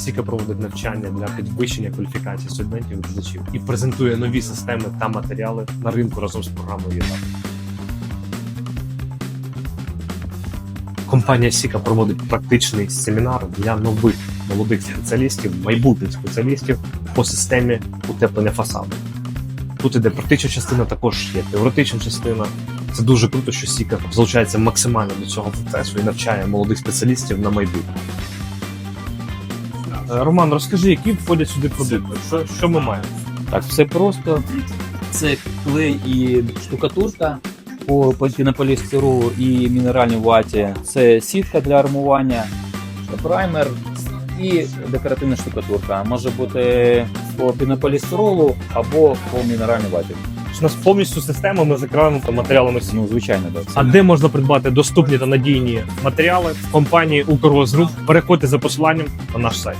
Сіка проводить навчання для підвищення кваліфікації студентів і викладачів і презентує нові системи та матеріали на ринку разом з програмою ЄДА. Компанія Сіка проводить практичний семінар для нових молодих спеціалістів, майбутніх спеціалістів по системі утеплення фасаду. Тут іде практична частина, також є теоретична частина. Це дуже круто, що Сіка залучається максимально до цього процесу і навчає молодих спеціалістів на майбутнє. Роман, розкажи, які входять сюди продукти? Що, що ми маємо? Так, все просто. Це клей і штукатурка по пінополістиролу і мінеральній ваті. Це сітка для армування, праймер і декоративна штукатурка. Може бути по пінополістиролу або по мінеральній ваті. У нас повністю систему ми закриваємо матеріалами. Ну, звичайно, так. А де можна придбати доступні та надійні матеріали в компанії Укргосгруп? Переходьте за посиланням на наш сайт.